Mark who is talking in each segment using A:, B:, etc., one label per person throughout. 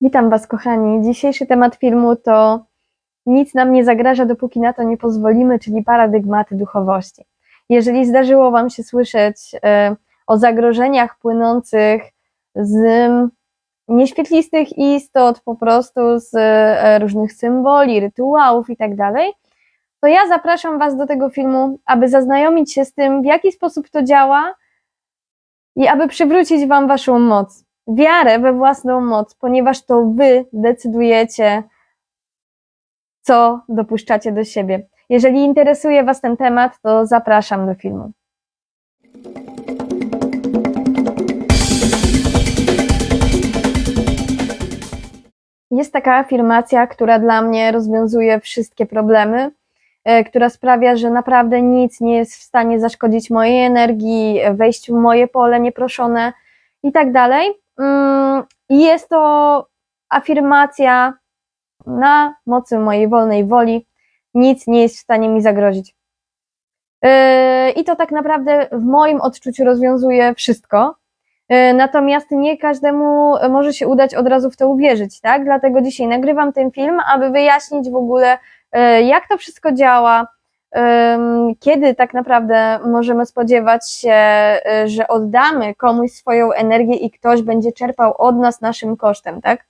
A: Witam Was, kochani. Dzisiejszy temat filmu to nic nam nie zagraża, dopóki na to nie pozwolimy, czyli paradygmaty duchowości. Jeżeli zdarzyło Wam się słyszeć e, o zagrożeniach płynących z nieświetlistych istot, po prostu z e, różnych symboli, rytuałów i tak to ja zapraszam Was do tego filmu, aby zaznajomić się z tym, w jaki sposób to działa i aby przywrócić Wam Waszą moc wiarę we własną moc, ponieważ to wy decydujecie, co dopuszczacie do siebie. Jeżeli interesuje Was ten temat, to zapraszam do filmu. Jest taka afirmacja, która dla mnie rozwiązuje wszystkie problemy, e, która sprawia, że naprawdę nic nie jest w stanie zaszkodzić mojej energii, wejść w moje pole nieproszone i tak dalej. Mm, jest to afirmacja na mocy mojej wolnej woli. Nic nie jest w stanie mi zagrozić. Yy, I to tak naprawdę w moim odczuciu rozwiązuje wszystko. Yy, natomiast nie każdemu może się udać od razu w to uwierzyć, tak? Dlatego dzisiaj nagrywam ten film, aby wyjaśnić w ogóle, yy, jak to wszystko działa, kiedy tak naprawdę możemy spodziewać się, y, że oddamy komuś swoją energię i ktoś będzie czerpał od nas naszym kosztem, tak?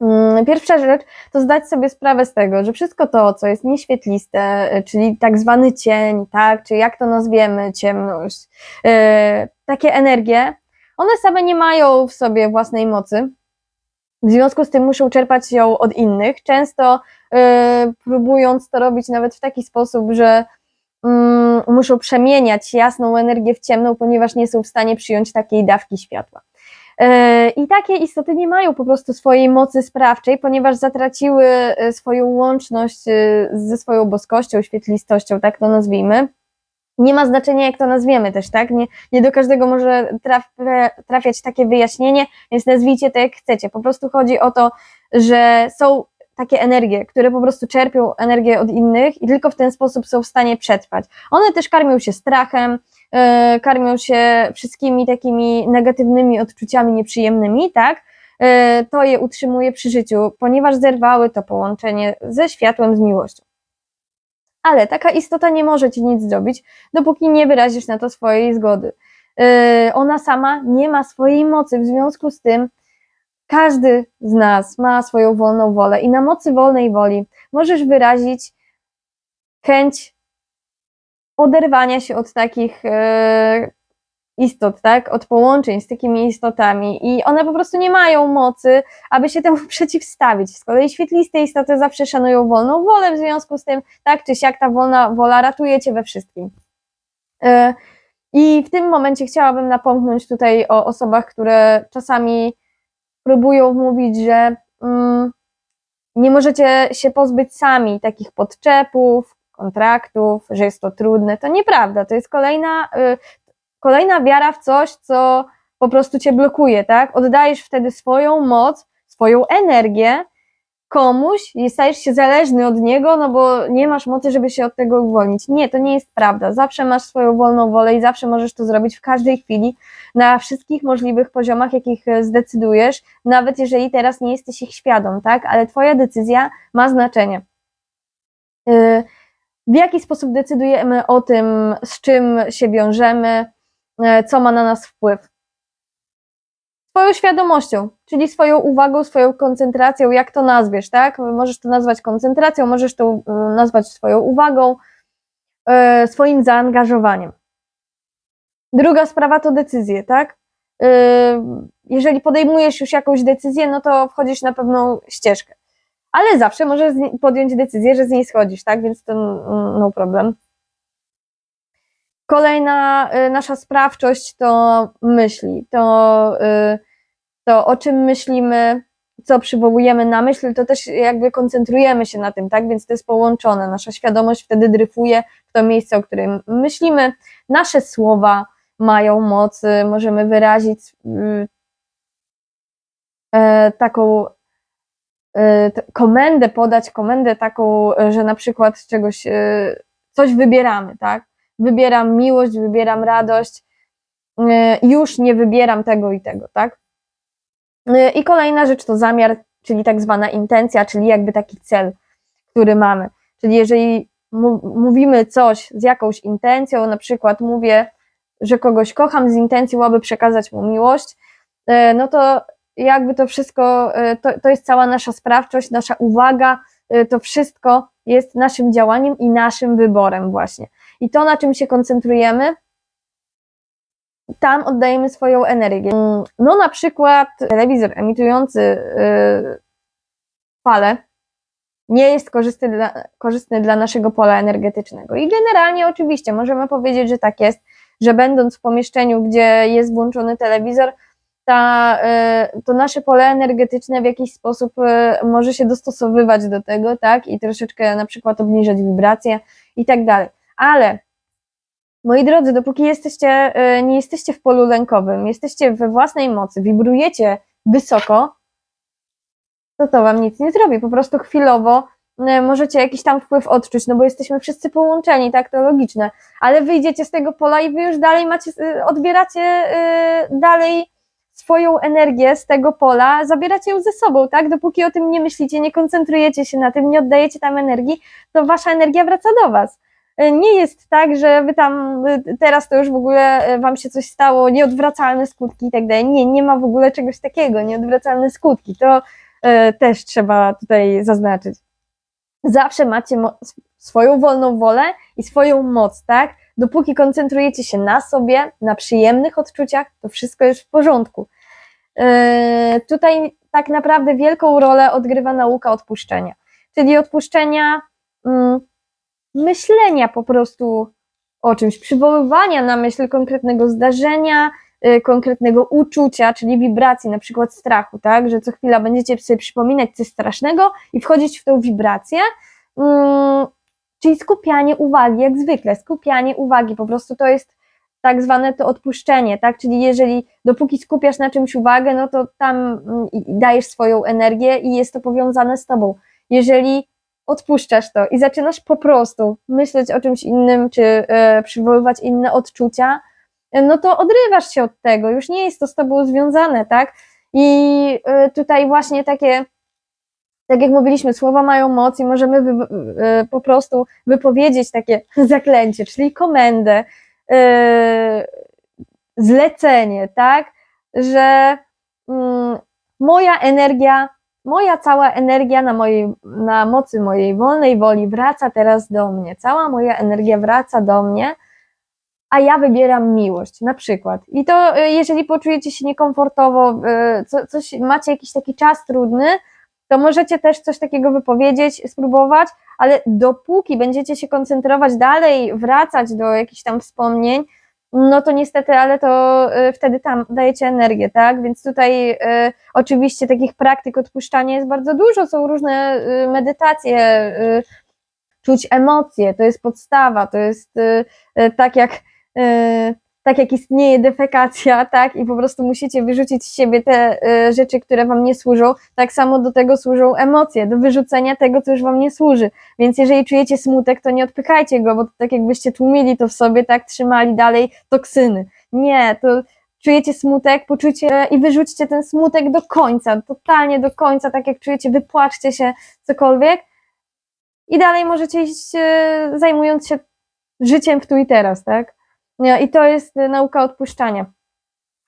A: Mm, pierwsza rzecz to zdać sobie sprawę z tego, że wszystko to, co jest nieświetliste, y, czyli tak zwany cień, tak, czy jak to nazwiemy, ciemność, yy, takie energie, one same nie mają w sobie własnej mocy. W związku z tym muszą czerpać ją od innych. Często próbując to robić nawet w taki sposób, że mm, muszą przemieniać jasną energię w ciemną, ponieważ nie są w stanie przyjąć takiej dawki światła. Y, I takie istoty nie mają po prostu swojej mocy sprawczej, ponieważ zatraciły y, swoją łączność ze swoją boskością, świetlistością, tak to nazwijmy. Nie ma znaczenia, jak to nazwiemy też, tak? Nie, nie do każdego może traf, trafiać takie wyjaśnienie, więc nazwijcie to jak chcecie. Po prostu chodzi o to, że są takie energie, które po prostu czerpią energię od innych i tylko w ten sposób są w stanie przetrwać. One też karmią się strachem, yy, karmią się wszystkimi takimi negatywnymi odczuciami nieprzyjemnymi, tak? Yy, to je utrzymuje przy życiu, ponieważ zerwały to połączenie ze światłem, z miłością. Ale taka istota nie może ci nic zrobić, dopóki nie wyrazisz na to swojej zgody. Yy, ona sama nie ma swojej mocy, w związku z tym każdy z nas ma swoją wolną wolę i na mocy wolnej woli możesz wyrazić chęć oderwania się od takich e, istot, tak? Od połączeń z takimi istotami i one po prostu nie mają mocy, aby się temu przeciwstawić. Z kolei świetliste istoty zawsze szanują wolną wolę, w związku z tym tak czy siak ta wolna wola ratuje cię we wszystkim. E, I w tym momencie chciałabym napomknąć tutaj o osobach, które czasami próbują mówić, że mm, nie możecie się pozbyć sami takich podczepów, kontraktów, że jest to trudne. To nieprawda. To jest kolejna, y, kolejna wiara w coś, co po prostu cię blokuje, tak? Oddajesz wtedy swoją moc, swoją energię komuś i stajesz się zależny od niego, no bo nie masz mocy, żeby się od tego uwolnić. Nie, to nie jest prawda. Zawsze masz swoją wolną wolę i zawsze możesz to zrobić w każdej chwili, na wszystkich możliwych poziomach, jakich e, zdecydujesz, nawet jeżeli teraz nie jesteś ich świadom, tak? Ale Twoja decyzja ma znaczenie. E, w jaki sposób decydujemy o tym, z czym się wiążemy, e, co ma na nas wpływ? Swoją świadomością, czyli swoją uwagą, swoją koncentracją, jak to nazwiesz, tak? Możesz to nazwać koncentracją, możesz to nazwać swoją uwagą, swoim zaangażowaniem. Druga sprawa to decyzje, tak? Yy, jeżeli podejmujesz już jakąś decyzję, no to wchodzisz na pewną ścieżkę. Ale zawsze możesz podjąć decyzję, że z niej schodzisz, tak? Więc to no problem. Kolejna y, nasza sprawczość to myśli, to, y, to o czym myślimy, co przywołujemy na myśl, to też jakby koncentrujemy się na tym, tak? Więc to jest połączone. Nasza świadomość wtedy dryfuje w to miejsce, o którym myślimy. Nasze słowa, mają moc, możemy wyrazić y, e, taką e, komendę, podać komendę taką, że na przykład czegoś, coś wybieramy, tak? Wybieram miłość, wybieram radość, już nie wybieram tego i tego, tak? Y, I kolejna rzecz to zamiar, czyli tak zwana intencja, czyli jakby taki cel, który mamy. Czyli jeżeli mówimy coś z jakąś intencją, na przykład mówię, że kogoś kocham z intencją, aby przekazać mu miłość, y, no to jakby to wszystko, y, to, to jest cała nasza sprawczość, nasza uwaga, y, to wszystko jest naszym działaniem i naszym wyborem właśnie. I to, na czym się koncentrujemy, tam oddajemy swoją energię. Mm, No na przykład telewizor emitujący y, fale nie jest korzystny dla, korzystny dla naszego pola energetycznego. I generalnie oczywiście możemy powiedzieć, że tak jest, że będąc w pomieszczeniu, gdzie jest włączony telewizor, ta, y, to nasze pole energetyczne w jakiś sposób y, może się dostosowywać do tego, tak, i troszeczkę na przykład obniżać wibracje i tak dalej. Ale moi drodzy, dopóki jesteście, y, nie jesteście w polu lękowym, jesteście we własnej mocy, wibrujecie wysoko, to to wam nic nie zrobi. Po prostu chwilowo y, możecie jakiś tam wpływ odczuć, no bo jesteśmy wszyscy połączeni, tak, to logiczne, ale wyjdziecie z tego pola i wy już dalej macie, y, odbieracie dalej swoją energię z tego pola, zabieracie ją ze sobą, tak? Dopóki o tym nie myślicie, nie koncentrujecie się na tym, nie oddajecie tam energii, to wasza energia wraca do was. Nie jest tak, że wy tam y, teraz to już w ogóle y, wam się coś stało, nieodwracalne skutki i tak dalej. Nie, nie ma w ogóle czegoś takiego, nieodwracalne skutki. To y, też trzeba tutaj zaznaczyć. Zawsze macie swoją wolną wolę i swoją moc, tak? Dopóki koncentrujecie się na sobie, na przyjemnych odczuciach, to wszystko jest w porządku. Tutaj tak naprawdę wielką rolę odgrywa nauka odpuszczenia, czyli odpuszczenia mm, myślenia po prostu o czymś, przywoływania na myśl konkretnego zdarzenia, yy, konkretnego uczucia, czyli wibracji, na przykład strachu, tak, że co chwila będziecie sobie przypominać coś strasznego i wchodzić w tą wibrację, mm, czyli skupianie uwagi, jak zwykle, skupianie uwagi, po prostu to jest tak zwane to odpuszczenie, tak? Czyli jeżeli dopóki skupiasz na czymś uwagę, no to tam mm, dajesz swoją energię i jest to powiązane z tobą. Jeżeli odpuszczasz to i zaczynasz po prostu myśleć o czymś innym, czy e, przywoływać inne odczucia, e, no to odrywasz się od tego, już nie jest to z tobą związane, tak? I e, tutaj właśnie takie tak jak mówiliśmy, słowa mają moc i możemy wy, y, po prostu wypowiedzieć takie zaklęcie, czyli komendę, y, zlecenie, tak, że mm, moja energia, moja cała energia na, mojej, na mocy mojej wolnej woli wraca teraz do mnie, cała moja energia wraca do mnie, a ja wybieram miłość, na przykład. I to, y, jeżeli poczujecie się niekomfortowo, y, co, coś, macie jakiś taki czas trudny, to możecie też coś takiego wypowiedzieć, spróbować, ale dopóki będziecie się koncentrować dalej, wracać do jakichś tam wspomnień, no to niestety, ale to y, wtedy tam dajecie energię, tak? Więc tutaj y, oczywiście takich praktyk odpuszczania jest bardzo dużo, są różne y, medytacje, czuć emocje, to jest podstawa, to jest tak jak tak jak istnieje defekacja, tak, i po prostu musicie wyrzucić z siebie te y, rzeczy, które wam nie służą, tak samo do tego służą emocje, do wyrzucenia tego, co już wam nie służy. Więc jeżeli czujecie smutek, to nie odpychajcie go, bo to tak jakbyście tłumili to w sobie, tak, trzymali dalej toksyny. Nie, to czujecie smutek, poczujcie i wyrzućcie ten smutek do końca, totalnie do końca, tak jak czujecie, wypłaczcie się, cokolwiek i dalej możecie iść e, zajmując się życiem w tu i teraz, tak? I to jest e, nauka odpuszczania.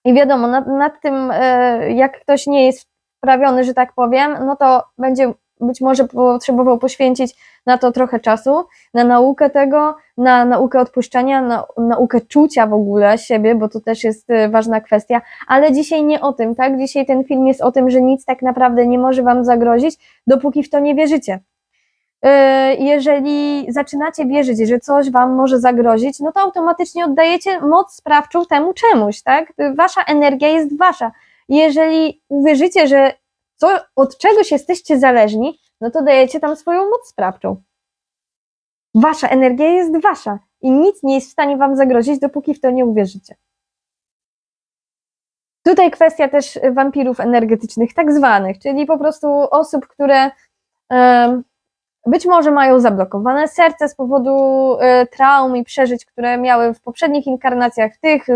A: I wiadomo, nad, nad tym, e, jak ktoś nie jest wprawiony, że tak powiem, no to będzie być może potrzebował poświęcić na to trochę czasu, na naukę tego, na naukę odpuszczania, na naukę czucia w ogóle siebie, bo to też jest e, ważna kwestia, ale dzisiaj nie o tym, tak? Dzisiaj ten film jest o tym, że nic tak naprawdę nie może wam zagrozić, dopóki w to nie wierzycie. Yy, jeżeli zaczynacie wierzyć, że coś wam może zagrozić, no to automatycznie oddajecie moc sprawczą temu czemuś, tak? Wasza energia jest wasza. Jeżeli uwierzycie, że co, od czegoś jesteście zależni, no to dajecie tam swoją moc sprawczą. Wasza energia jest wasza i nic nie jest w stanie wam zagrozić, dopóki w to nie uwierzycie. Tutaj kwestia też wampirów energetycznych, tak zwanych, czyli po prostu osób, które być może mają zablokowane serce z powodu e, traum i przeżyć, które miały w poprzednich inkarnacjach, tych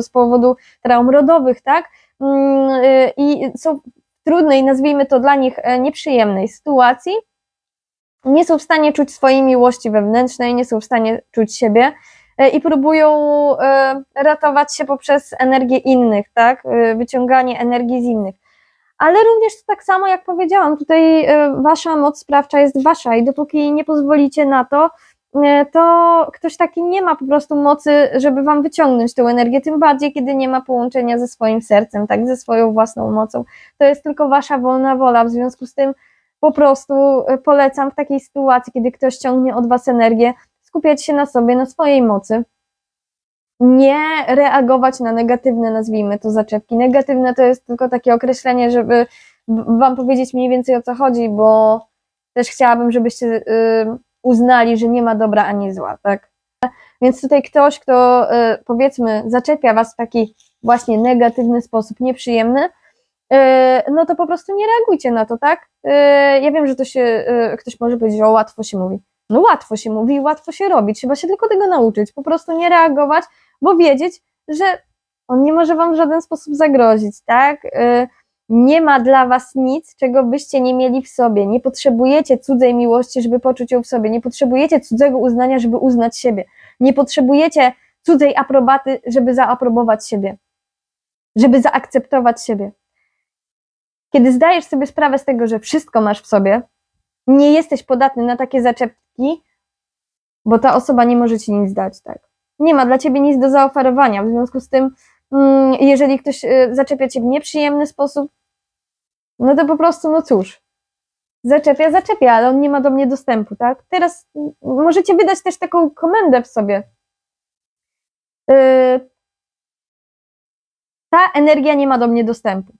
A: z, powodu traum rodowych, tak? mm, y, i są w trudnej, nazwijmy to dla nich e, nieprzyjemnej sytuacji, nie są w stanie czuć swojej miłości wewnętrznej, nie są w stanie czuć siebie e, i próbują e, ratować się poprzez energię innych, tak? E, Wyciąganie energii z innych. Ale również tak samo, jak powiedziałam, tutaj e, wasza moc sprawcza jest wasza i dopóki nie pozwolicie na to, e, to ktoś taki nie ma po prostu mocy, żeby wam wyciągnąć tę energię, tym bardziej, kiedy nie ma połączenia ze swoim sercem, tak, ze swoją własną mocą. To jest tylko wasza wolna wola, w związku z tym po prostu e, polecam w takiej sytuacji, kiedy ktoś ciągnie od was energię, skupiać się na sobie, na swojej mocy. Nie reagować na negatywne, nazwijmy to, zaczepki. Negatywne to jest tylko takie określenie, żeby wam powiedzieć mniej więcej o co chodzi, bo też chciałabym, żebyście y, uznali, że nie ma dobra ani zła, tak? Więc tutaj ktoś, kto y, powiedzmy zaczepia was w taki właśnie negatywny sposób, nieprzyjemny, y, no to po prostu nie reagujcie na to, tak? Ja wiem, że to się, ktoś może powiedzieć, o łatwo się mówi. No łatwo się mówi, łatwo się robi, trzeba się tylko tego nauczyć, po prostu nie reagować, bo wiedzieć, że on nie może wam w żaden sposób zagrozić, tak? Y, Nie ma dla was nic, czego byście nie mieli w sobie. Nie potrzebujecie cudzej miłości, żeby poczuć ją w sobie. Nie potrzebujecie cudzego uznania, żeby uznać siebie. Nie potrzebujecie cudzej aprobaty, żeby zaaprobować siebie. Żeby zaakceptować siebie. Kiedy zdajesz sobie sprawę z tego, że wszystko masz w sobie, nie jesteś podatny na takie zaczepki, bo ta osoba nie może ci nic dać, tak? Nie ma dla ciebie nic do zaoferowania. W związku z tym, mm, jeżeli ktoś y, zaczepia cię w nieprzyjemny sposób, no to po prostu, no cóż, zaczepia, zaczepia, ale on nie ma do mnie dostępu, tak? Teraz mm, możecie wydać też taką komendę w sobie. Y, Ta energia nie ma do mnie dostępu.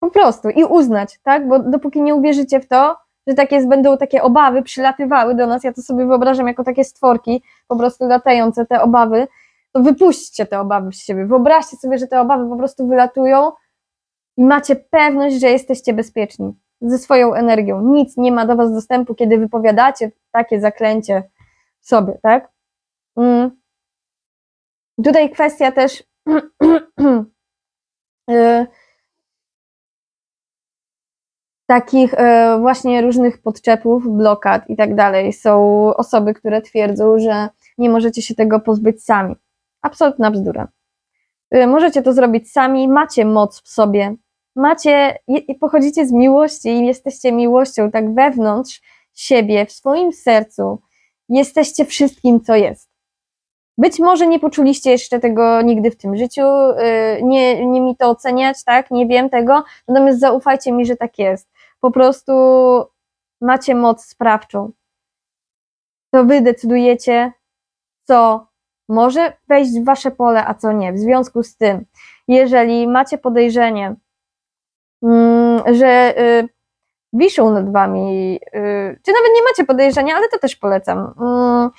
A: Po prostu i uznać, tak? Bo dopóki nie uwierzycie w to, że tak jest, będą takie obawy przylatywały do nas, ja to sobie wyobrażam jako takie stworki, po prostu latające te obawy, to wypuśćcie te obawy z siebie. Wyobraźcie sobie, że te obawy po prostu wylatują i macie pewność, że jesteście bezpieczni ze swoją energią. Nic nie ma do was dostępu, kiedy wypowiadacie takie zaklęcie sobie, tak? Mm. Tutaj kwestia też y, takich e, właśnie różnych podczepów, blokad i tak dalej. Są osoby, które twierdzą, że nie możecie się tego pozbyć sami. Absolutna bzdura. E, Możecie to zrobić sami, macie moc w sobie, macie, pochodzicie z miłości i jesteście miłością tak wewnątrz siebie, w swoim sercu. Jesteście wszystkim, co jest. Być może nie poczuliście jeszcze tego nigdy w tym życiu, e, nie, nie mi to oceniać, tak, nie wiem tego, natomiast zaufajcie mi, że tak jest po prostu macie moc sprawczą. To wy decydujecie, co może wejść w wasze pole, a co nie. W związku z tym, jeżeli macie podejrzenie, mm, że y, wiszą nad wami, y, czy nawet nie macie podejrzenia, ale to też polecam, mm,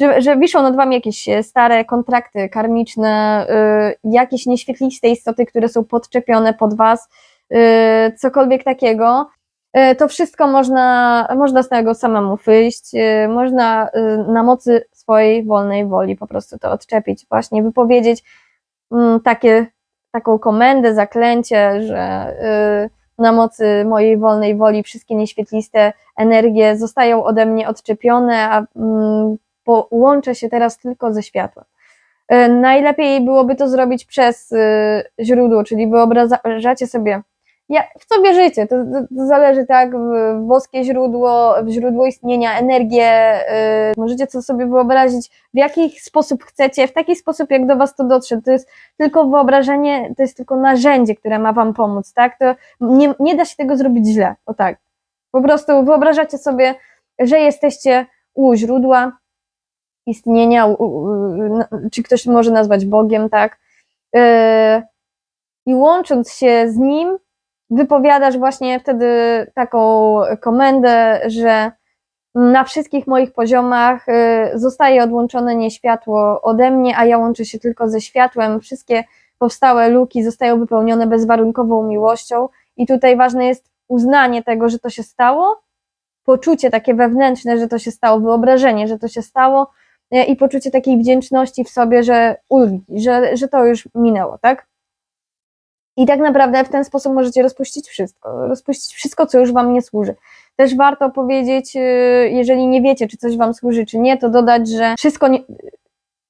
A: że, że wiszą nad wami jakieś stare kontrakty karmiczne, y, jakieś nieświetliste istoty, które są podczepione pod was, cokolwiek takiego, to wszystko można, można z tego samemu wyjść, y, można y, na mocy swojej wolnej woli po prostu to odczepić, właśnie wypowiedzieć mm, takie, taką komendę, zaklęcie, że y, na mocy mojej wolnej woli wszystkie nieświetliste energie zostają ode mnie odczepione, a mm, połączę się teraz tylko ze światłem. Y, Najlepiej byłoby to zrobić przez y, źródło, czyli wyobrażacie sobie, ja, w co wierzycie, to, to, to zależy tak, w, boskie źródło, w źródło istnienia, energię, y, możecie to sobie wyobrazić w jaki sposób chcecie, w taki sposób jak do was to dotrze, to jest tylko wyobrażenie, to jest tylko narzędzie, które ma wam pomóc, tak, to nie, nie da się tego zrobić źle, o tak, po prostu wyobrażacie sobie, że jesteście u źródła istnienia, u, u, czy ktoś może nazwać Bogiem, tak, y, i łącząc się z nim, wypowiadasz właśnie wtedy taką komendę, że na wszystkich moich poziomach y, zostaje odłączone nieświatło ode mnie, a ja łączę się tylko ze światłem. Wszystkie powstałe luki zostają wypełnione bezwarunkową miłością i tutaj ważne jest uznanie tego, że to się stało, poczucie takie wewnętrzne, że to się stało, wyobrażenie, że to się stało y, i poczucie takiej wdzięczności w sobie, że ulgi, że, że to już minęło, tak? I tak naprawdę w ten sposób możecie rozpuścić wszystko, rozpuścić wszystko, co już Wam nie służy. Też warto powiedzieć, y, jeżeli nie wiecie, czy coś Wam służy, czy nie, to dodać, że wszystko nie,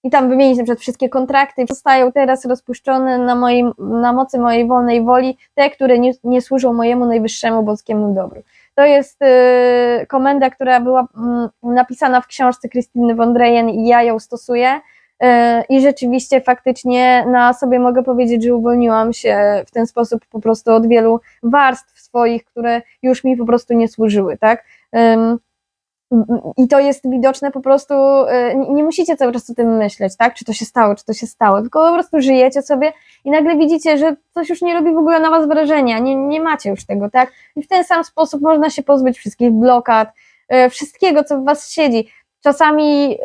A: i tam wymienić na przykład wszystkie kontrakty, zostają teraz rozpuszczone na, moim, na mocy mojej wolnej woli, te, które nie, nie służą mojemu najwyższemu boskiemu dobru. To jest y, komenda, która była mm, napisana w książce Krystyny von Dreyen i ja ją stosuję. Y, I rzeczywiście, faktycznie na sobie mogę powiedzieć, że uwolniłam się w ten sposób po prostu od wielu warstw swoich, które już mi po prostu nie służyły, tak? I to jest widoczne po prostu, y, nie musicie cały czas o tym myśleć, tak? Czy to się stało, czy to się stało, tylko po prostu żyjecie sobie i nagle widzicie, że coś już nie robi w ogóle na was wrażenia, nie, nie macie już tego, tak? I w ten sam sposób można się pozbyć wszystkich blokad, y, wszystkiego, co w was siedzi. Czasami y,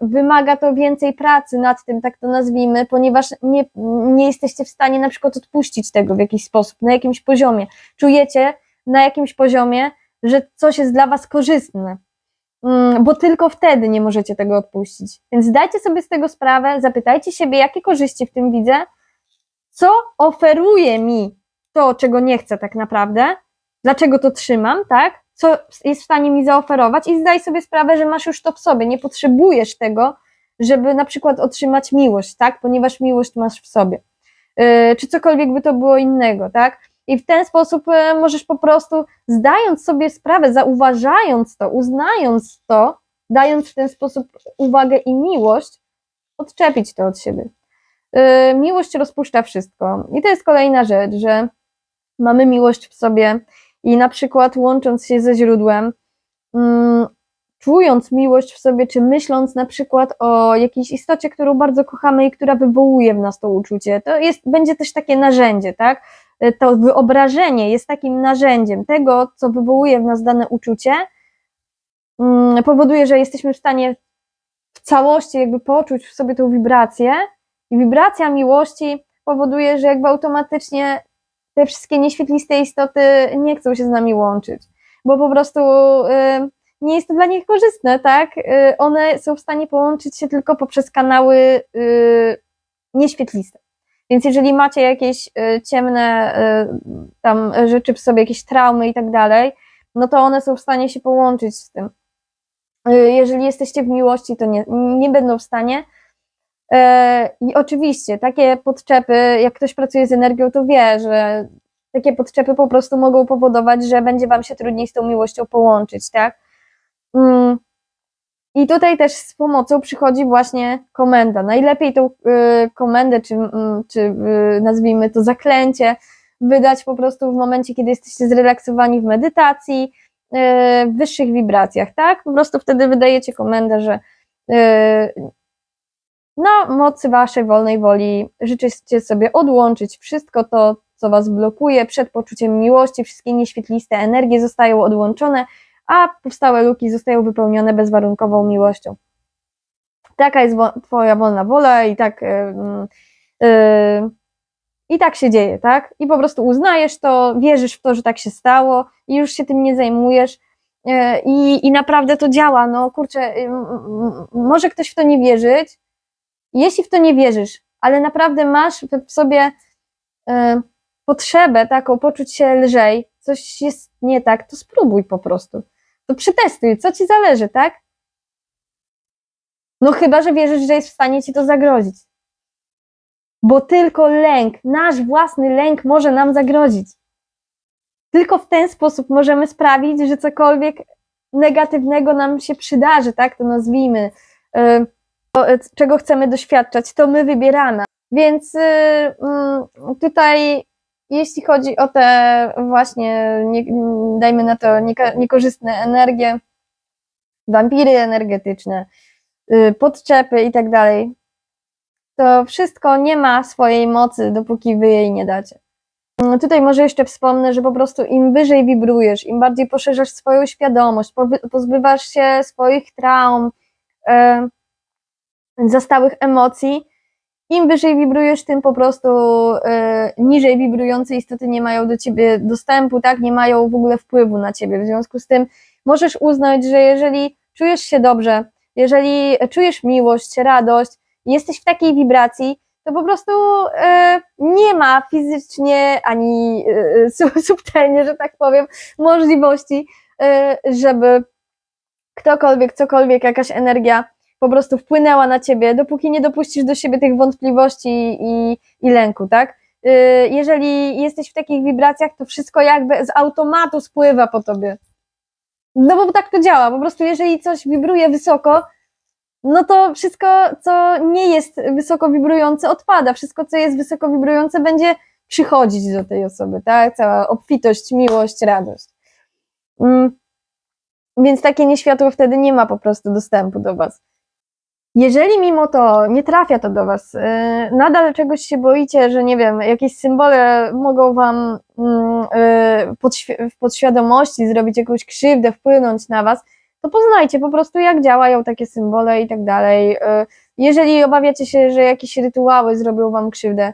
A: wymaga to więcej pracy nad tym, tak to nazwijmy, ponieważ nie, nie jesteście w stanie na przykład odpuścić tego w jakiś sposób, na jakimś poziomie. Czujecie na jakimś poziomie, że coś jest dla was korzystne, Mm, bo tylko wtedy nie możecie tego odpuścić. Więc zdajcie sobie z tego sprawę, zapytajcie siebie, jakie korzyści w tym widzę, co oferuje mi to, czego nie chcę tak naprawdę, dlaczego to trzymam, tak? Co jest w stanie mi zaoferować i zdaj sobie sprawę, że masz już to w sobie, nie potrzebujesz tego, żeby na przykład otrzymać miłość, tak? Ponieważ miłość masz w sobie. Yy, czy cokolwiek by to było innego, tak? I w ten sposób e, możesz po prostu, zdając sobie sprawę, zauważając to, uznając to, dając w ten sposób uwagę i miłość, odczepić to od siebie. E, miłość rozpuszcza wszystko. I to jest kolejna rzecz, że mamy miłość w sobie i na przykład łącząc się ze źródłem, mm, czując miłość w sobie, czy myśląc na przykład o jakiejś istocie, którą bardzo kochamy i która wywołuje w nas to uczucie, to jest, będzie też takie narzędzie, tak? Y, to wyobrażenie jest takim narzędziem tego, co wywołuje w nas dane uczucie, mm, powoduje, że jesteśmy w stanie w całości jakby poczuć w sobie tą wibrację i wibracja miłości powoduje, że jakby automatycznie te wszystkie nieświetliste istoty nie chcą się z nami łączyć, bo po prostu y, nie jest to dla nich korzystne, tak? Y, one są w stanie połączyć się tylko poprzez kanały nieświetliste. Więc jeżeli macie jakieś y, ciemne y, tam rzeczy w sobie, jakieś traumy i tak dalej, no to one są w stanie się połączyć z tym. Y, jeżeli jesteście w miłości, to nie, nie będą w stanie. I oczywiście takie podczepy, jak ktoś pracuje z energią, to wie, że takie podczepy po prostu mogą powodować, że będzie wam się trudniej z tą miłością połączyć, tak? Mm, i tutaj też z pomocą przychodzi właśnie komenda. Najlepiej tą y, komendę, czy, y, czy y, nazwijmy to zaklęcie, wydać po prostu w momencie, kiedy jesteście zrelaksowani w medytacji, y, w wyższych wibracjach, tak? Po prostu wtedy wydajecie komendę, że na mocy waszej wolnej woli życzycie sobie odłączyć wszystko to, co was blokuje przed poczuciem miłości, wszystkie nieświetliste energie zostają odłączone a powstałe luki zostają wypełnione bezwarunkową miłością. Taka jest Twoja wolna wola i tak. Yy, yy, i tak się dzieje, tak? I po prostu uznajesz to, wierzysz w to, że tak się stało i już się tym nie zajmujesz. E, I naprawdę to działa. No kurczę, może ktoś w to nie wierzyć. Jeśli w to nie wierzysz, ale naprawdę masz w sobie e, potrzebę taką, poczuć się lżej, coś jest nie tak, to spróbuj po prostu to przetestuj, co ci zależy, tak? No chyba, że wierzysz, że jest w stanie ci to zagrozić. Bo tylko lęk, nasz własny lęk może nam zagrozić. Tylko w ten sposób możemy sprawić, że cokolwiek negatywnego nam się przydarzy, tak to nazwijmy, yy, czego chcemy doświadczać, to my wybieramy. Więc yy, tutaj jeśli chodzi o te właśnie, nie, dajmy na to, niekorzystne energie, wampiry energetyczne, y, podczepy i tak dalej, to wszystko nie ma swojej mocy, dopóki wy jej nie dacie. Mm, tutaj może jeszcze wspomnę, że po prostu im wyżej wibrujesz, im bardziej poszerzasz swoją świadomość, pozbywasz się swoich traum, e, zastałych emocji, im wyżej wibrujesz, tym po prostu y, niżej wibrujące istoty nie mają do ciebie dostępu, tak, nie mają w ogóle wpływu na ciebie. W związku z tym możesz uznać, że jeżeli czujesz się dobrze, jeżeli czujesz miłość, radość, jesteś w takiej wibracji, to po prostu e, nie ma fizycznie ani su- subtelnie, że tak powiem, możliwości, e, żeby ktokolwiek, cokolwiek, jakaś energia po prostu wpłynęła na ciebie, dopóki nie dopuścisz do siebie tych wątpliwości i, i lęku, tak? E, jeżeli jesteś w takich wibracjach, to wszystko jakby z automatu spływa po tobie. No bo tak to działa. Po prostu jeżeli coś wibruje wysoko, no to wszystko, co nie jest wysoko wibrujące, odpada. Wszystko, co jest wysoko wibrujące, będzie przychodzić do tej osoby, tak? Cała obfitość, miłość, radość. Mm. Więc takie nieświatło wtedy nie ma po prostu dostępu do Was. Jeżeli mimo to nie trafia to do Was, yy, nadal czegoś się boicie, że nie wiem, jakieś symbole mogą Wam mm, podświ- w podświadomości zrobić jakąś krzywdę, wpłynąć na Was, to poznajcie po prostu, jak działają takie symbole i tak dalej. Yy, Jeżeli obawiacie się, że jakieś rytuały zrobią Wam krzywdę,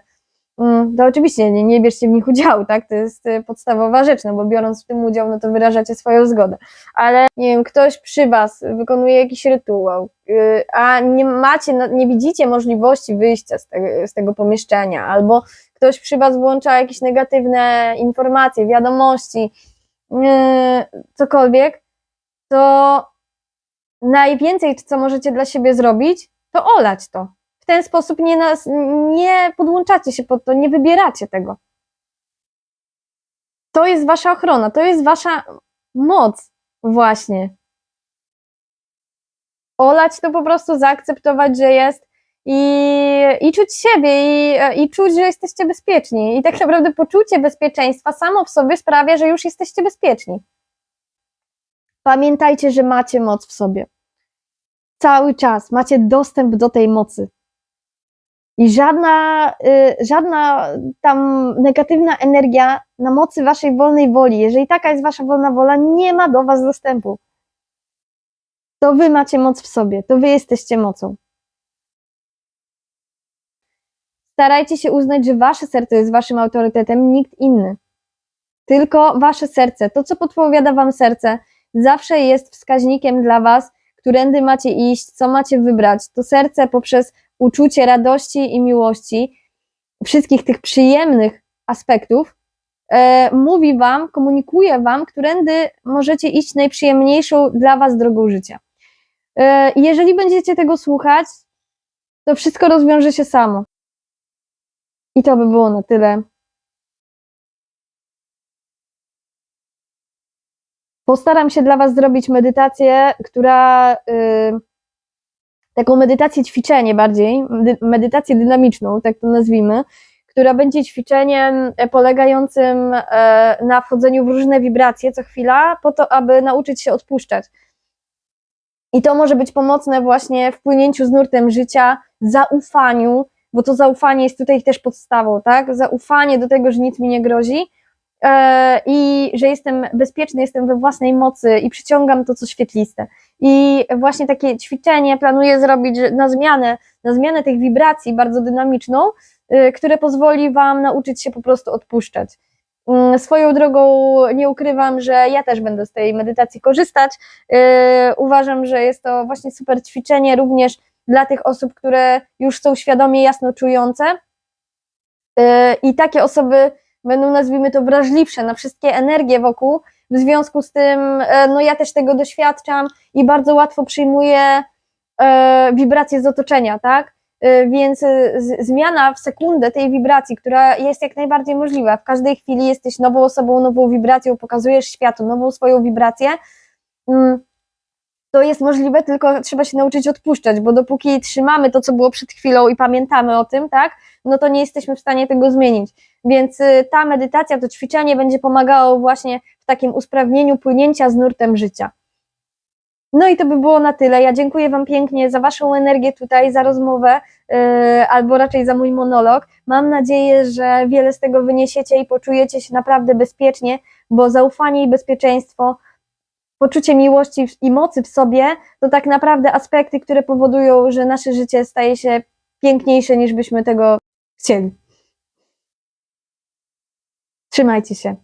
A: to oczywiście nie, nie bierzcie w nich udziału, tak? To jest y, podstawowa rzecz, no bo biorąc w tym udział, no to wyrażacie swoją zgodę. Ale nie wiem, ktoś przy Was wykonuje jakiś rytuał, y, a nie macie, no, nie widzicie możliwości wyjścia z tego, z tego pomieszczenia, albo ktoś przy Was włącza jakieś negatywne informacje, wiadomości, yy, cokolwiek, to najwięcej, co możecie dla siebie zrobić, to olać to. W ten sposób nie, nas, nie podłączacie się pod to, nie wybieracie tego. To jest wasza ochrona, to jest wasza moc, właśnie. Olać to po prostu zaakceptować, że jest i, i czuć siebie i, i czuć, że jesteście bezpieczni. I tak naprawdę poczucie bezpieczeństwa samo w sobie sprawia, że już jesteście bezpieczni. Pamiętajcie, że macie moc w sobie. Cały czas macie dostęp do tej mocy. I żadna, y, żadna tam negatywna energia na mocy waszej wolnej woli, jeżeli taka jest wasza wolna wola, nie ma do was dostępu. To wy macie moc w sobie, to wy jesteście mocą. Starajcie się uznać, że wasze serce jest waszym autorytetem, nikt inny. Tylko wasze serce, to co podpowiada wam serce, zawsze jest wskaźnikiem dla was, którędy macie iść, co macie wybrać. To serce poprzez uczucie radości i miłości, wszystkich tych przyjemnych aspektów, e, mówi wam, komunikuje wam, którędy możecie iść najprzyjemniejszą dla was drogą życia. E, jeżeli będziecie tego słuchać, to wszystko rozwiąże się samo. I to by było na tyle. Postaram się dla Was zrobić medytację, która. y, taką medytację ćwiczenie bardziej, dy- medytację dynamiczną, tak to nazwijmy, która będzie ćwiczeniem polegającym e, na wchodzeniu w różne wibracje co chwila, po to, aby nauczyć się odpuszczać. I to może być pomocne właśnie w płynięciu z nurtem życia, zaufaniu, bo to zaufanie jest tutaj też podstawą, tak? Zaufanie do tego, że nic mi nie grozi i że jestem bezpieczny, jestem we własnej mocy i przyciągam to, co świetliste. I właśnie takie ćwiczenie planuję zrobić na zmianę, na zmianę tych wibracji bardzo dynamiczną, y, które pozwoli Wam nauczyć się po prostu odpuszczać. Mm, Swoją drogą nie ukrywam, że ja też będę z tej medytacji korzystać. Yy, Uważam, że jest to właśnie super ćwiczenie również dla tych osób, które już są świadomie jasno czujące. Yy, I takie osoby będą, nazwijmy to, wrażliwsze na wszystkie energie wokół. W związku z tym, e, no ja też tego doświadczam i bardzo łatwo przyjmuję e, wibracje z otoczenia, tak? E, Więc zmiana w sekundę tej wibracji, która jest jak najbardziej możliwa. W każdej chwili jesteś nową osobą, nową wibracją, pokazujesz światu nową swoją wibrację. To jest możliwe, tylko trzeba się nauczyć odpuszczać, bo dopóki trzymamy to, co było przed chwilą i pamiętamy o tym, tak, no to nie jesteśmy w stanie tego zmienić. Więc y, ta medytacja, to ćwiczenie będzie pomagało właśnie w takim usprawnieniu płynięcia z nurtem życia. No i to by było na tyle. Ja dziękuję Wam pięknie za Waszą energię tutaj, za rozmowę, yy, albo raczej za mój monolog. Mam nadzieję, że wiele z tego wyniesiecie i poczujecie się naprawdę bezpiecznie, bo zaufanie i bezpieczeństwo, poczucie miłości i mocy w sobie to tak naprawdę aspekty, które powodują, że nasze życie staje się piękniejsze niż byśmy tego chcieli. Trzymajcie się.